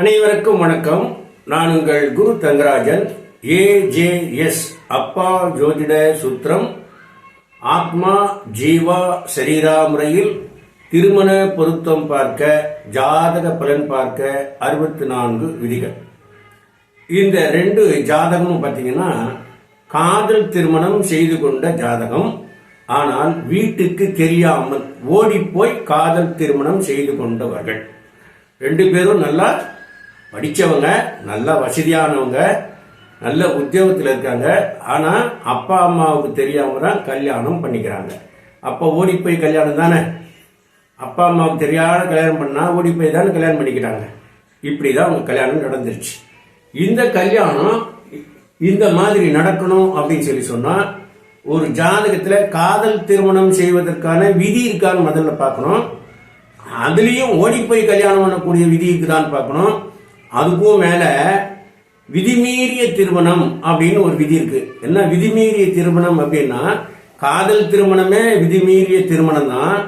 அனைவருக்கும் வணக்கம். நான் உங்கள் குரு தங்கராஜன் ஏஜேஎஸ் அப்பா ஜோதிட சூத்திரம் ஆத்மா ஜீவா சரீரா முறையில் திருமண பொருத்தம் பார்க்க ஜாதக பலன் பார்க்க அறுபத்தி நான்கு விதிகள். இந்த ரெண்டு ஜாதகமும் பார்த்தீங்கன்னா காதல் திருமணம் செய்து கொண்ட ஜாதகம். ஆனால் வீட்டுக்கு தெரியாமல் ஓடிப்போய் காதல் திருமணம் செய்து கொண்டவர்கள். ரெண்டு பேரும் நல்லா படித்தவங்க நல்லா வசதியானவங்க நல்ல உத்தியோகத்தில் இருக்காங்க. ஆனால் அப்பா அம்மாவுக்கு தெரியாம தான் கல்யாணம் பண்ணிக்கிறாங்க. அப்போ ஓடி போய் கல்யாணம் தானே? அப்பா அம்மாவுக்கு தெரியாத கல்யாணம் பண்ணால் ஓடி போய் தானே கல்யாணம் பண்ணிக்கிறாங்க இப்படி தான் அவங்க கல்யாணம் நடந்துருச்சு. இந்த கல்யாணம் இந்த மாதிரி நடக்கணும் அப்படின்னு சொல்லி சொன்னால் ஒரு ஜாதகத்தில் காதல் திருமணம் செய்வதற்கான விதி இருக்கான்னு முதல்ல பார்க்கணும். அதுலேயும் ஓடி போய் கல்யாணம் பண்ணக்கூடிய விதி இருக்குதான்னு பார்க்கணும். அதுக்கும் மேல விதிமீறிய திருமணம் அப்படின்னு ஒரு விதி இருக்கு. என்ன விதிமீறிய திருமணம் அப்படின்னா காதல் திருமணமே விதிமீறிய திருமணம் தான்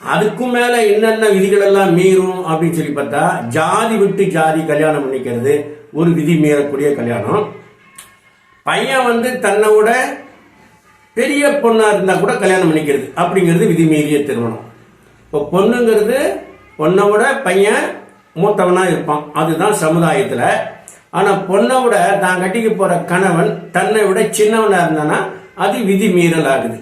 அதுக்கும் மேல என்னென்ன விதிகள் எல்லாம் மீறும் அப்படின்னு சொல்லி பார்த்தா ஜாதி விட்டு ஜாதி கல்யாணம் பண்ணிக்கிறது ஒரு விதி மீறக்கூடிய கல்யாணம். பையன் வந்து தன்னை விட பெரிய பொண்ணா இருந்தா கூட கல்யாணம் பண்ணிக்கிறது அப்படிங்கிறது விதிமீறிய திருமணம். இப்போ பொண்ணுங்கிறது பொண்ணை விட பையன் மூத்தவனாக இருப்பான். அதுதான் சமுதாயத்தில். ஆனால் பொண்ணை விட தான் கட்டிக்க போகிற கணவன் தன்னை விட சின்னவனாக இருந்தானா அது விதி மீறல் ஆகுது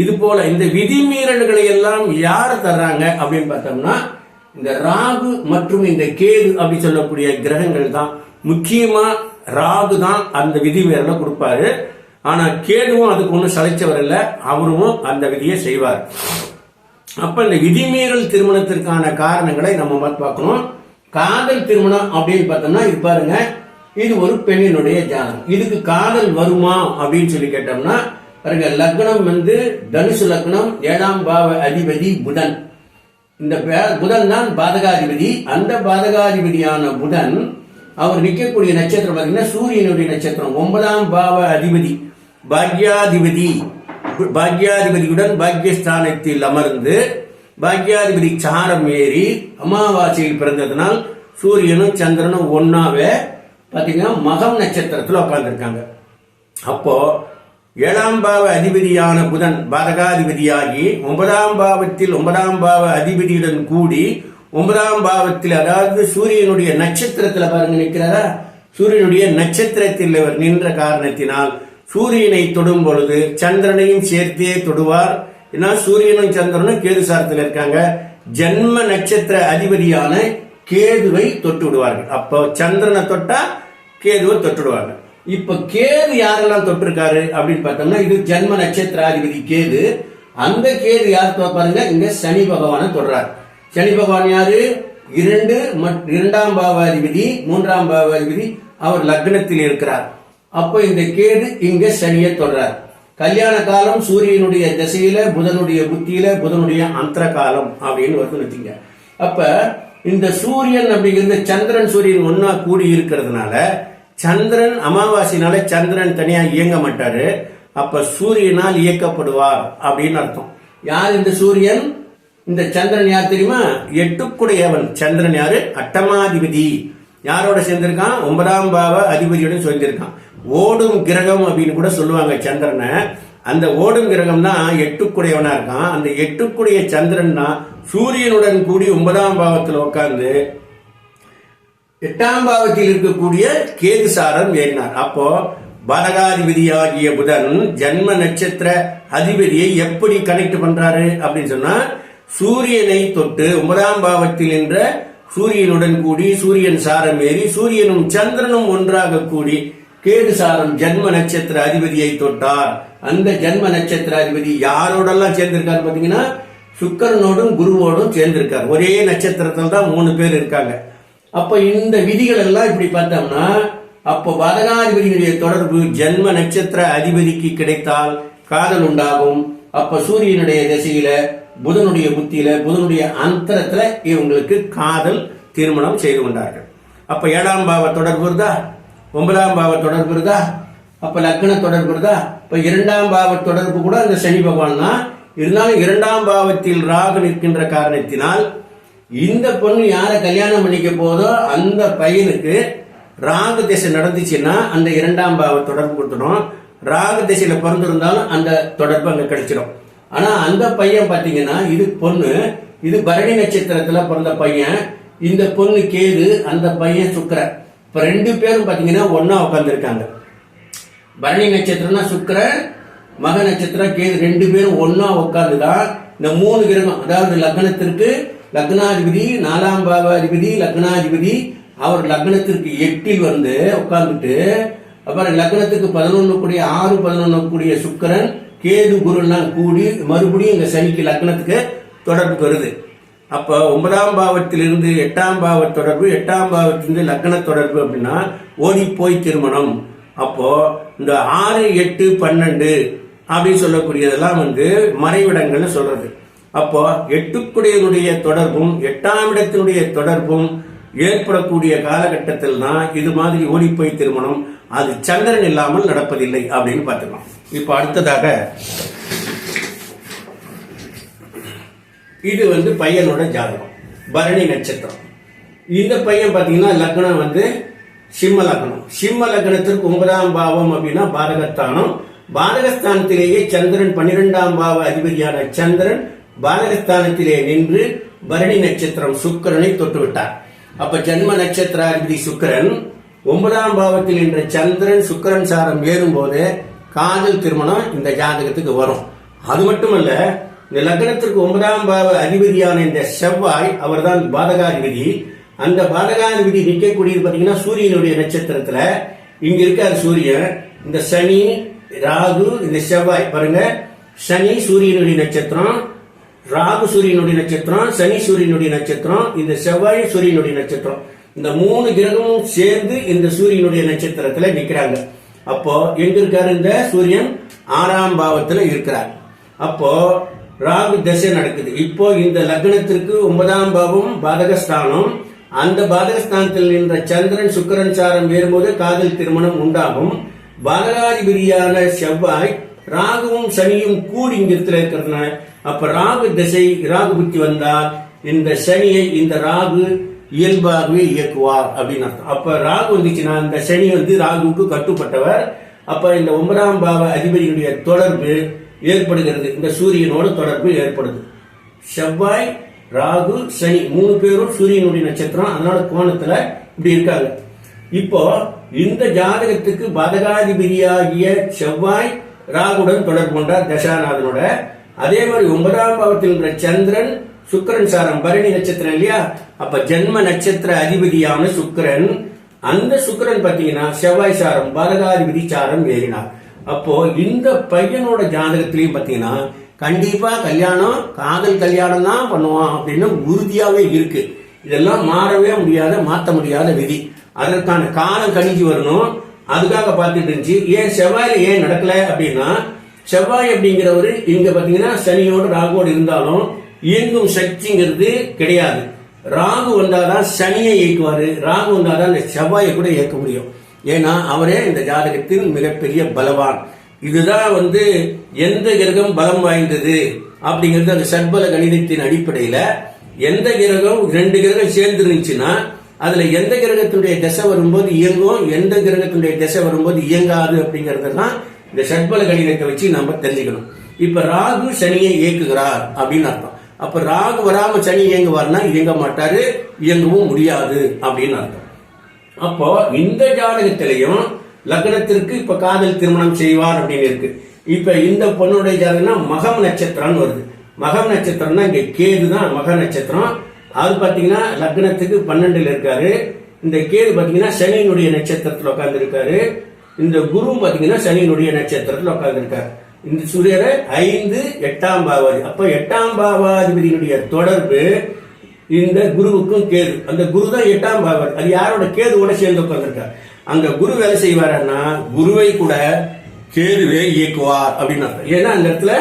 இது போல இந்த விதி மீறல்களை எல்லாம் யார் தர்றாங்க அப்படின்னு பார்த்தோம்னா இந்த ராகு மற்றும் இந்த கேது அப்படி சொல்லக்கூடிய கிரகங்கள் தான். முக்கியமா ராகு தான் அந்த விதி மீறலை கொடுப்பாரு. ஆனா கேதுவும் அதுக்கு ஒன்றும் சளைச்சவர் இல்லை. அவரும் அந்த விதியை செய்வார். அப்ப இந்த விதிமீறல் திருமணத்திற்கான காரணங்களை நம்ம பார்த்து பார்க்கணும். காதல் திருமணம் அப்படின்னு பார்த்தோம்னா இது பாருங்க இது ஒரு பெண்ணினுடைய ஜாதகம். இதுக்கு காதல் வருமா அப்படின்னு சொல்லி கேட்டோம்னா பாருங்க லக்னம் வந்து தனுசு லக்னம் ஏழாம் பாவ அதிபதி புதன். இந்த புதன் தான் பாதகாதிபதி. அந்த பாதகாதிபதியான புதன் அவர் நிற்கக்கூடிய நட்சத்திரம் பார்த்தீங்கன்னா சூரியனுடைய நட்சத்திரம் ஒன்பதாம் பாவ அதிபதி. பாக்யாதிபதி. பாக்யாதிபதியுடன் பாக்யஸ்தானத்தில் அமர்ந்து பாக்யாதிபதி சாரம் ஏறி அமாவாசையில் பிறந்ததுனால் சூரியனும் சந்திரனும் ஒன்னாவே பார்த்தீங்கன்னா மகம் நட்சத்திரத்தில் உட்காந்துருக்காங்க அப்போ ஏழாம் பாவ அதிபதியான புதன் பாதகாதிபதியாகி ஒன்பதாம் பாவத்தில் ஒன்பதாம் பாவ அதிபதியுடன் கூடி ஒன்பதாம் பாவத்தில் அதாவது சூரியனுடைய நட்சத்திரத்தில் பாருங்க நிற்கிறாரா சூரியனுடைய நட்சத்திரத்தில் இவர் நின்ற காரணத்தினால் சூரியனை தொடும் பொழுது சந்திரனையும் சேர்த்தே தொடுவார். ஏன்னா சூரியனும் சந்திரனும் கேது சாரத்தில் இருக்காங்க. ஜென்ம நட்சத்திர அதிபதியான கேதுவை தொட்டு விடுவார்கள் அப்போ சந்திரனை தொட்டா கேதுவை தொட்டுடுவாங்க இப்ப கேது யாரெல்லாம் தொட்டிருக்காரு அப்படின்னு பார்த்தோம்னா இது ஜன்ம நட்சத்திராதிபதி கேது. அந்த கேது யார் பாருங்க இங்க சனி பகவானை தொடுறார். சனி பகவான் யாரு? இரண்டு மற்- இரண்டாம் பாவாதிபதி மூன்றாம் பாவாதிபதி அவர் லக்னத்தில் இருக்கிறார். அப்ப இந்த கேது இங்க சனியை தொடுறார். கல்யாண காலம் சூரியனுடைய திசையில புதனுடைய புத்தியில புதனுடைய அந்தர காலம் அப்படின்னு வந்து வச்சுங்க. அப்ப இந்த சூரியன் அப்படிங்கிறது சந்திரன் சூரியன் ஒன்னா கூடி இருக்கிறதுனால சந்திரன் அமாவாசைனால சந்திரன் தனியா இயங்க மாட்டாரு. அப்ப சூரியனால் இயக்கப்படுவார் அப்படின்னு அர்த்தம். யார் இந்த சூரியன்? இந்த சந்திரன் யார் தெரியுமா? எட்டுக்குடையவன். சந்திரன் யாரு? அட்டமாதிபதி. யாரோட சேர்ந்திருக்கான்? ஒன்பதாம் பாவ அதிபதியோட சேர்ந்திருக்கான். ஓடும் கிரகம் அப்படின்னு கூட சொல்லுவாங்க சந்திரனை. அந்த ஓடும் கிரகம் தான் எட்டுக்குடையவனா இருக்கான். அந்த எட்டுக்குடைய சந்திரன் தான் சூரியனுடன் கூடி ஒன்பதாம் பாவத்தில் உட்கார்ந்து எட்டாம் பாவத்தில் இருக்கக்கூடிய கேதுசாரம் ஏறினார். அப்போ பலகாதிபதியாகிய புதன் ஜன்ம நட்சத்திர அதிபதியை எப்படி கனெக்ட் பண்றாரு அப்படின்னு சொன்னா சூரியனை தொட்டு ஒன்பதாம் பாவத்தில் என்ற சூரியனுடன் கூடி சூரியன் சாரம் ஏறி சூரியனும் சந்திரனும் ஒன்றாக கூடி கேது சாரம் ஜென்ம நட்சத்திர அதிபதியை தொட்டார். அந்த ஜென்ம நட்சத்திர அதிபதி யாரோடெல்லாம் சேர்ந்திருக்காரு பார்த்தீங்கன்னா சுக்கரனோடும் குருவோடும் சேர்ந்திருக்கார். ஒரே நட்சத்திரத்தில் தான் மூணு பேர் இருக்காங்க. அப்ப இந்த விதிகள் எல்லாம் இப்படி பார்த்தோம்னா அப்போ பாதகாதிபதியுடைய தொடர்பு ஜென்ம நட்சத்திர அதிபதிக்கு கிடைத்தால் காதல் உண்டாகும். அப்ப சூரியனுடைய திசையில புதனுடைய புத்தியில புதனுடைய அந்தரத்துல இவங்களுக்கு காதல் திருமணம் செய்து கொண்டார்கள். அப்ப ஏழாம் பாவ தொடர்பு இருந்தா ஒன்பதாம் பாவ தொடர்பு இருக்கா? அப்ப லக்ன தொடர்பு இருக்கா? இப்ப இரண்டாம் பாவ தொடர்பு கூட அந்த சனி பகவான் தான். இருந்தாலும் இரண்டாம் பாவத்தில் ராகு நிற்கின்ற காரணத்தினால் இந்த பொண்ணு யாரை கல்யாணம் பண்ணிக்க போதோ அந்த பையனுக்கு ராகு திசை நடந்துச்சுன்னா அந்த இரண்டாம் பாவ தொடர்பு கொடுத்துடும். ராகு திசையில பிறந்திருந்தாலும் அந்த தொடர்பு அங்க கிடைச்சிடும். ஆனா அந்த பையன் பாத்தீங்கன்னா இது பொண்ணு இது பரணி நட்சத்திரத்துல பிறந்த பையன். இந்த பொண்ணு கேது அந்த பையன் சுக்கரன். இப்ப ரெண்டு பேரும் பாத்தீங்கன்னா ஒன்னா உட்காந்துருக்காங்க பரணி நட்சத்திரம்னா சுக்கிரன் மக நட்சத்திரம் கேது ரெண்டு பேரும் ஒன்னா உட்காந்துதான் இந்த மூணு கிரகம் அதாவது லக்னத்திற்கு லக்னாதிபதி நாலாம் பாவாதிபதி லக்னாதிபதி அவர் லக்னத்திற்கு எட்டில் வந்து உட்கார்ந்துட்டு அப்புறம் லக்னத்துக்கு பதினொன்னு கூடிய ஆறு பதினொன்னு கூடிய சுக்கரன் கேது குருலாம் கூடி மறுபடியும் இந்த சனிக்கு லக்னத்துக்கு தொடர்பு வருது. அப்ப ஒன்பதாம் பாவத்திலிருந்து எட்டாம் பாவ தொடர்பு எட்டாம் பாவத்திலிருந்து லக்ன தொடர்பு அப்படின்னா ஓடி போய் திருமணம். அப்போ இந்த ஆறு எட்டு பன்னெண்டு அப்படின்னு சொல்லக்கூடியதெல்லாம் வந்து மறைவிடங்கள்னு சொல்றது. அப்போ எட்டுக்குடையனுடைய தொடர்பும் எட்டாம் இடத்தினுடைய தொடர்பும் ஏற்படக்கூடிய காலகட்டத்தில் தான் இது மாதிரி ஓடிப்போய் திருமணம். அது சந்திரன் இல்லாமல் நடப்பதில்லை அப்படின்னு பார்த்துக்கலாம். இப்போ அடுத்ததாக இது வந்து பையனோட ஜாதகம். பரணி நட்சத்திரம். இந்த பையன் பார்த்தீங்கன்னா லக்னம் வந்து சிம்ம லக்னம். சிம்ம லக்னத்திற்கு ஒன்பதாம் பாவம் அப்படின்னா பாரகஸ்தானம் பாரகஸ்தானத்திலேயே சந்திரன் பன்னிரெண்டாம் பாவ அதிபதியான சந்திரன் பாரகஸ்தானத்திலே நின்று பரணி நட்சத்திரம் சுக்கிரனை தொட்டுவிட்டார். அப்ப ஜன்ம நட்சத்திராதிபதி சுக்கிரன் ஒன்பதாம் பாவத்தில் நின்ற சந்திரன் சுக்கிரன் சாரம் ஏறும்போது காதல் திருமணம் இந்த ஜாதகத்துக்கு வரும். அது மட்டுமல்ல இந்த லக்னத்திற்கு ஒன்பதாம் பாவ அதிபதியான இந்த செவ்வாய் அவர்தான் பாதகாதிபதி. அந்த பாதகாதிபதி நிற்கக்கூடியது பார்த்தீங்கன்னா சூரியனுடைய நட்சத்திரத்துல. இங்க இருக்காரு சூரியன். இந்த சனி ராகு இந்த செவ்வாய். பாருங்க. சனி சூரியனுடைய நட்சத்திரம் ராகு சூரியனுடைய நட்சத்திரம் சனி சூரியனுடைய நட்சத்திரம் இந்த செவ்வாய் சூரியனுடைய நட்சத்திரம். இந்த மூணு கிரகமும் சேர்ந்து இந்த சூரியனுடைய நட்சத்திரத்துல நிக்கிறாங்க. அப்போ எங்க இருக்காரு இந்த சூரியன்? ஆறாம் பாவத்துல இருக்கிறார். அப்போ ராகு தசை நடக்குது. இப்போ இந்த லக்னத்திற்கு ஒன்பதாம் பாவம் பாதகஸ்தானம். அந்த பாதகஸ்தானத்தில் நின்ற சந்திரன் சுக்கரன் சாரம் ஏறும்போது காதல் திருமணம் உண்டாகும். பாதகாதிபதியான செவ்வாய் ராகுவும் சனியும் கூடி இங்க இருக்கிறதுனால அப்ப ராகு திசை ராகு புத்தி வந்தால் இந்த சனியை இந்த ராகு இயல்பாகவே இயக்குவார் அப்படின்னு அர்த்தம். அப்ப ராகு வந்துச்சுன்னா இந்த சனி வந்து ராகுவுக்கு கட்டுப்பட்டவர். அப்ப இந்த ஒன்பதாம் பாவ அதிபதியுடைய தொடர்பு ஏற்படுகிறது. இந்த சூரியனோட தொடர்பு ஏற்படுது. செவ்வாய் ராகு சனி மூணு பேரும் சூரியனுடைய நட்சத்திரம். அதனால கோணத்துல இப்படி இருக்காங்க. இப்போ இந்த ஜாதகத்துக்கு பதகாதிபதியாகிய செவ்வாய் ராகுடன் தொடர்பு கொண்டார் தசாநாதனோட. அதே மாதிரி ஒன்பதாம் பாவத்தில் இருக்கிற சந்திரன் சுக்கரன் சாரம் பரணி நட்சத்திரம் இல்லையா? அப்ப ஜென்ம நட்சத்திர அதிபதியான சுக்கரன். அந்த சுக்கரன் பாத்தீங்கன்னா செவ்வாய் சாரம் பரகாதிபதி சாரம் ஏறினார். அப்போ இந்த பையனோட ஜாதகத்திலையும் பாத்தீங்கன்னா கண்டிப்பா கல்யாணம் காதல் கல்யாணம் தான் பண்ணுவான் அப்படின்னு உறுதியாவே இருக்கு. இதெல்லாம் மாறவே முடியாத மாத்த முடியாத விதி. அதற்கான காலம் கணிஞ்சு வரணும். அதுக்காக பார்த்துட்டு இருந்துச்சு ஏன் செவ்வாயில் ஏன் நடக்கல அப்படின்னா செவ்வாய் அப்படிங்கிறவரு இங்க பாத்தீங்கன்னா சனியோடு ராகுவோடு இருந்தாலும் இயங்கும் சக்திங்கிறது கிடையாது. ராகு வந்தாதான் சனியை இயக்குவாரு. ராகு வந்தாதான் இந்த செவ்வாயை கூட இயக்க முடியும். ஏன்னா அவரே இந்த ஜாதகத்தின் மிகப்பெரிய பலவான். இதுதான் வந்து எந்த கிரகம் பலம் வாய்ந்தது அப்படிங்கிறது அந்த சட்பல கணிதத்தின் அடிப்படையில எந்த கிரகம் ரெண்டு கிரகம் சேர்ந்து இருந்துச்சுன்னா அதுல எந்த கிரகத்தினுடைய திசை வரும்போது இயங்கும் எந்த கிரகத்தினுடைய திசை வரும்போது இயங்காது அப்படிங்கறதெல்லாம் இந்த சட்பல கணிதத்தை வச்சு நம்ம தெரிஞ்சுக்கணும். இப்ப ராகு சனியை இயக்குகிறார் அப்படின்னு அர்த்தம். அப்ப ராகு வராம சனி இயங்குவார்னா இயங்க மாட்டாரு இயங்கவும் முடியாது அப்படின்னு அர்த்தம். அப்போ இந்த ஜாதகத்திலையும் லக்னத்திற்கு இப்ப காதல் திருமணம் செய்வார் அப்படின்னு இருக்கு. இப்ப இந்த பொண்ணுடைய ஜாதகம்னா மகம் நட்சத்திரம்னு வருது. மகம் நட்சத்திரம்னா இங்க கேது தான் மக நட்சத்திரம். அது பாத்தீங்கன்னா லக்னத்துக்கு பன்னெண்டுல இருக்காரு. இந்த கேது பாத்தீங்கன்னா சனியினுடைய நட்சத்திரத்துல உட்கார்ந்து இருக்காரு இந்த குரு பாத்தீங்கன்னா சனியினுடைய நட்சத்திரத்துல உட்கார்ந்து இருக்காரு இந்த சூரியரை ஐந்து எட்டாம் பாவாதி அப்ப எட்டாம் பாவாதிபதியினுடைய தொடர்பு இந்த குருவுக்கும் கேது அந்த குரு தான் எட்டாம் பாவர் அது யாரோட கேதுவோட சேர்ந்து உட்கார்ந்துருக்கார் அங்க குரு வேலை செய்வாருன்னா குருவை கூட கேதுவே இயக்குவார் அப்படின்னு ஏன்னா அந்த இடத்துல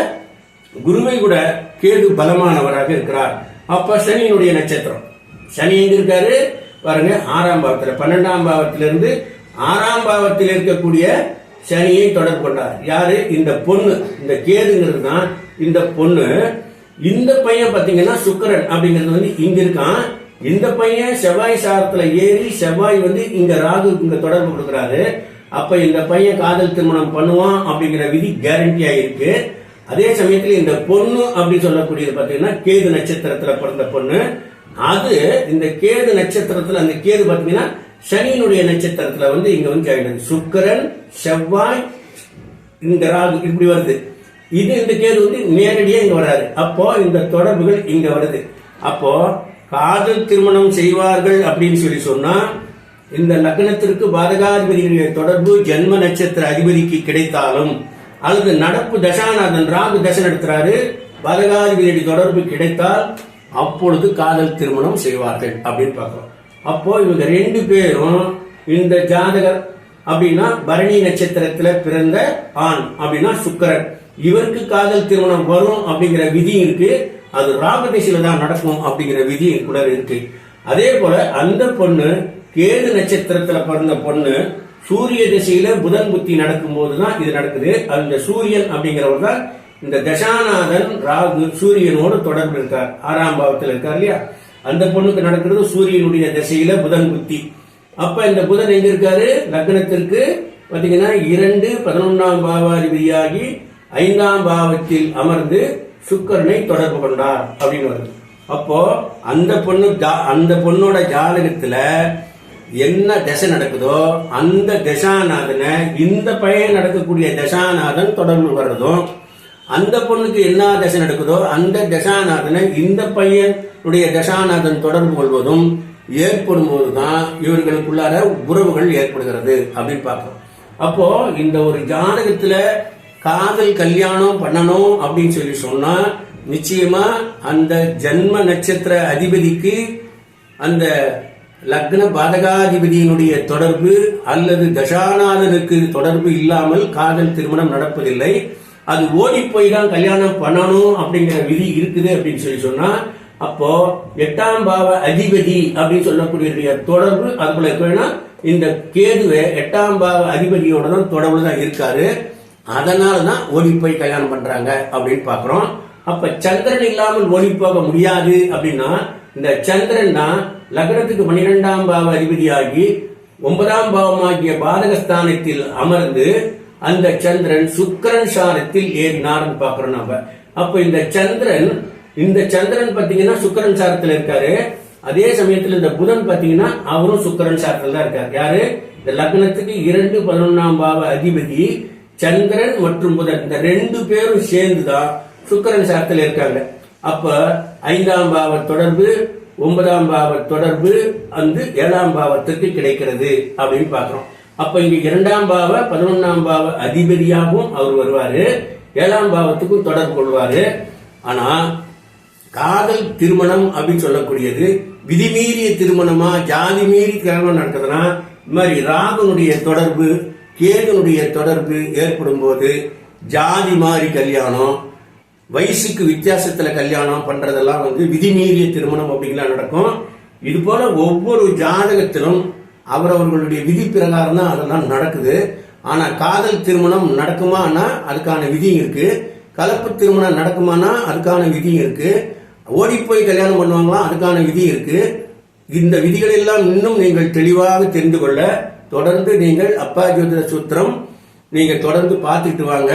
குருவை கூட கேது பலமானவராக இருக்கிறார். அப்ப சனியினுடைய நட்சத்திரம். சனி எங்க இருக்காரு? பாருங்க ஆறாம் பாவத்துல பன்னெண்டாம் பாவத்திலிருந்து ஆறாம் பாவத்தில் இருக்கக்கூடிய சனியை தொடர்பு கொண்டார். யாரு? இந்த பொண்ணு. இந்த கேதுங்கிறது தான் இந்த பொண்ணு. இந்த பையன் பாத்தீங்கன்னா சுக்கரன் அப்படிங்கிறது வந்து இங்க இருக்கான். இந்த பையன் செவ்வாய் சாரத்துல ஏறி செவ்வாய் வந்து இங்க ராகு இங்க தொடர்பு கொடுக்கறாரு. அப்ப இந்த பையன் காதல் திருமணம் பண்ணுவான் அப்படிங்கிற விதி கேரண்டியா இருக்கு. அதே சமயத்துல இந்த பொண்ணு அப்படின்னு சொல்லக்கூடியது பாத்தீங்கன்னா கேது நட்சத்திரத்துல பிறந்த பொண்ணு. அது இந்த கேது நட்சத்திரத்துல அந்த கேது பாத்தீங்கன்னா சனியினுடைய நட்சத்திரத்துல வந்து இங்க வந்து சுக்கரன் செவ்வாய் இந்த ராகு இப்படி வருது. இது இந்த கேது வந்து நேரடியாக இங்கே வராது அப்போ இந்த தொடர்புகள் இங்கே வருது. அப்போ காதல் திருமணம் செய்வார்கள் அப்படின்னு சொல்லி சொன்னா இந்த லக்னத்திற்கு பாதகாதிபதியுடைய தொடர்பு ஜென்ம நட்சத்திர அதிபதிக்கு கிடைத்தாலும் அல்லது நடப்பு தசாநாதன் ராகு தசை நடத்துறாரு பாதகாதிபதியுடைய தொடர்பு கிடைத்தால் அப்பொழுது காதல் திருமணம் செய்வார்கள் அப்படின்னு பார்க்கிறோம். அப்போ இவங்க ரெண்டு பேரும் இந்த ஜாதகர் அப்படின்னா பரணி நட்சத்திரத்துல பிறந்த ஆண் அப்படின்னா சுக்கரன். இவருக்கு காதல் திருமணம் வரும் அப்படிங்கிற விதி இருக்கு. அது ராகதேசில தான் நடக்கும் அப்படிங்கிற விதி கூட இருக்கு. அதே போல அந்த பொண்ணு கேது நட்சத்திரத்துல பிறந்த பொண்ணு சூரிய திசையில புதன் புத்தி நடக்கும் போதுதான் இது நடக்குது. அந்த சூரியன் அப்படிங்கிறவர் தான் இந்த தசாநாதன் ராகு சூரியனோடு தொடர்பு இருக்கார். ஆறாம் பாவத்தில் இருக்கார் இல்லையா? அந்த பொண்ணுக்கு நடக்கிறது சூரியனுடைய திசையில புதன் புத்தி. அப்ப இந்த புதன் எங்க இருக்காரு? லக்னத்திற்கு. பாத்தீங்கன்னா இரண்டு பதினொன்னாம் பாவாதிபதியாகி ஐந்தாம் பாவத்தில் அமர்ந்து சுக்கரனை தொடர்பு கொண்டார் அப்படின்னு வருது. அப்போ அந்த பொண்ணு ஜா- அந்த பொண்ணோட ஜாதகத்துல என்ன தசை நடக்குதோ அந்த தசாநாதனை இந்த பையன் நடக்கக்கூடிய தசாநாதன் தொடர்பு வர்றதும் அந்த பொண்ணுக்கு என்ன தசை நடக்குதோ அந்த தசாநாதனை இந்த பையனுடைய தசாநாதன் தொடர்பு கொள்வதும் ஏற்படும் போதுதான் இவர்களுக்குள்ளார உறவுகள் ஏற்படுகிறது அப்படின்னு பார்க்கிறோம். அப்போ இந்த ஒரு ஜாதகத்துல காதல் கல்யாணம் பண்ணணும் அப்படின்னு சொல்லி சொன்னா நிச்சயமா அந்த ஜன்ம நட்சத்திர அதிபதிக்கு அந்த லக்ன பாதகாதிபதியினுடைய தொடர்பு அல்லது தசாநாதனுக்கு தொடர்பு இல்லாமல் காதல் திருமணம் நடப்பதில்லை. அது ஓடி போய் தான் கல்யாணம் பண்ணணும் அப்படிங்கிற விதி இருக்குது அப்படின்னு சொல்லி சொன்னா அப்போ எட்டாம் பாவ அதிபதி அப்படின்னு சொல்லக்கூடிய தொடர்பு அது போல இந்த கேதுவை எட்டாம் பாவ அதிபதியோட தான் தொடர்பு தான் இருக்காரு. அதனால தான் ஓடி போய் கல்யாணம் பண்றாங்க அப்படின்னு பாக்குறோம் அப்ப சந்திரன் இல்லாமல் ஓடி போக முடியாது அப்படின்னா இந்த சந்திரன் தான் லக்னத்துக்கு பன்னிரெண்டாம் பாவ அதிபதியாகி ஒன்பதாம் பாவமாகிய பாதகஸ்தானத்தில் அமர்ந்து அந்த சந்திரன் சுக்கிரன் சாரத்தில் ஏறினார்னு பாக்குறோம் நம்ம அப்ப இந்த சந்திரன் இந்த சந்திரன் பாத்தீங்கன்னா சுக்கிரன் சாரத்தில் இருக்காரு. அதே சமயத்தில் இந்த புதன் பாத்தீங்கன்னா அவரும் சுக்கிரன் சாரத்தில் தான் இருக்காரு. யாரு? இந்த லக்னத்துக்கு இரண்டு பதினொன்னாம் பாவ அதிபதி சந்திரன் மற்றும் புதன் இந்த ரெண்டு பேரும் சேர்ந்துதான் சுக்கரன் சாரத்தில் இருக்காங்க. அப்ப ஐந்தாம் பாவ தொடர்பு ஒன்பதாம் பாவ தொடர்பு வந்து ஏழாம் பாவத்துக்கு கிடைக்கிறது அப்படின்னு பாக்குறோம் அப்ப இங்க இரண்டாம் பாவ பதினொன்னாம் பாவ அதிபதியாகவும் அவர் வருவாரு. ஏழாம் பாவத்துக்கும் தொடர்பு கொள்வாரு. ஆனா காதல் திருமணம் அப்படின்னு சொல்லக்கூடியது விதிமீறிய திருமணமா ஜாதி மீறி திருமணம் நடக்குதுன்னா இந்த மாதிரி ராகனுடைய தொடர்பு கேதுனுடைய தொடர்பு ஏற்படும் போது ஜாதி மாறி கல்யாணம் வயசுக்கு வித்தியாசத்துல கல்யாணம் பண்றதெல்லாம் வந்து விதிமீறிய திருமணம் அப்படிங்கலாம் நடக்கும். இது போல ஒவ்வொரு ஜாதகத்திலும் அவரவர்களுடைய விதி பிரகாரம் தான் அதெல்லாம் நடக்குது. ஆனா காதல் திருமணம் நடக்குமானா அதுக்கான விதியும் இருக்கு. கலப்பு திருமணம் நடக்குமானா அதுக்கான விதியும் இருக்கு. ஓடி போய் கல்யாணம் பண்ணுவாங்களா அதுக்கான விதி இருக்கு. இந்த விதிகள் எல்லாம் இன்னும் நீங்கள் தெளிவாக தெரிந்து கொள்ள தொடர்ந்து நீங்கள் அப்பா ஜோதிட சூத்திரம் நீங்க தொடர்ந்து பார்த்துட்டு வாங்க.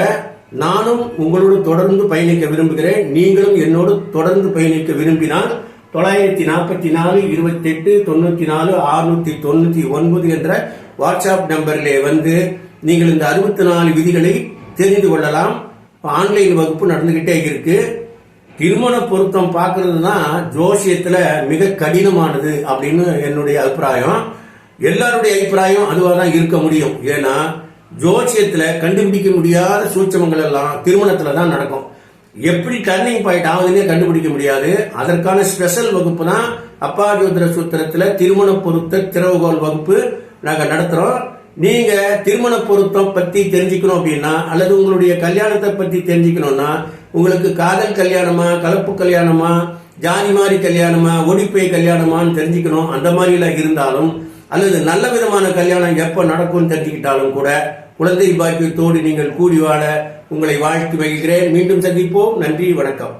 நானும் உங்களோடு தொடர்ந்து பயணிக்க விரும்புகிறேன். நீங்களும் என்னோடு தொடர்ந்து பயணிக்க விரும்பினால் தொள்ளாயிரத்தி நாற்பத்தி நாலு இருபத்தி எட்டு தொண்ணூத்தி நாலு அறுநூத்தி தொண்ணூத்தி ஒன்பது என்ற வாட்ஸ்அப் நம்பரிலே வந்து நீங்கள் இந்த அறுபத்தி நாலு விதிகளை தெரிந்து கொள்ளலாம். ஆன்லைன் வகுப்பு நடந்துகிட்டே இருக்கு. திருமண பொருத்தம் பார்க்கறது தான் ஜோசியத்துல மிக கடினமானது அப்படின்னு என்னுடைய அபிப்பிராயம். எல்லாருடைய அபிப்பிராயம் அதுவாக தான் இருக்க முடியும். ஏன்னா ஜோசியத்துல கண்டுபிடிக்க முடியாத சூட்சமங்கள் எல்லாம் திருமணத்துல தான் நடக்கும். எப்படி டர்னிங் பாயிண்ட் ஆகுதுன்னே கண்டுபிடிக்க முடியாது. அதற்கான ஸ்பெஷல் வகுப்பு தான் அப்பா ஜோதிர சூத்திரத்துல திருமண பொருத்த திறவுகோல் வகுப்பு நாங்க நடத்துறோம். நீங்க திருமண பொருத்தம் பத்தி தெரிஞ்சுக்கணும் அப்படின்னா அல்லது உங்களுடைய கல்யாணத்தை பத்தி தெரிஞ்சுக்கணும்னா உங்களுக்கு காதல் கல்யாணமா கலப்பு கல்யாணமா ஜாதி மாதிரி கல்யாணமா ஒடிப்பை கல்யாணமான்னு தெரிஞ்சுக்கணும். அந்த மாதிரிலாம் இருந்தாலும் அல்லது நல்ல விதமான கல்யாணம் எப்ப நடக்கும்னு தெரிஞ்சுக்கிட்டாலும் கூட குழந்தை பாக்கியத்தோடு நீங்கள் கூடி வாழ உங்களை வாழ்த்து வைக்கிறேன். மீண்டும் சந்திப்போம். நன்றி வணக்கம்.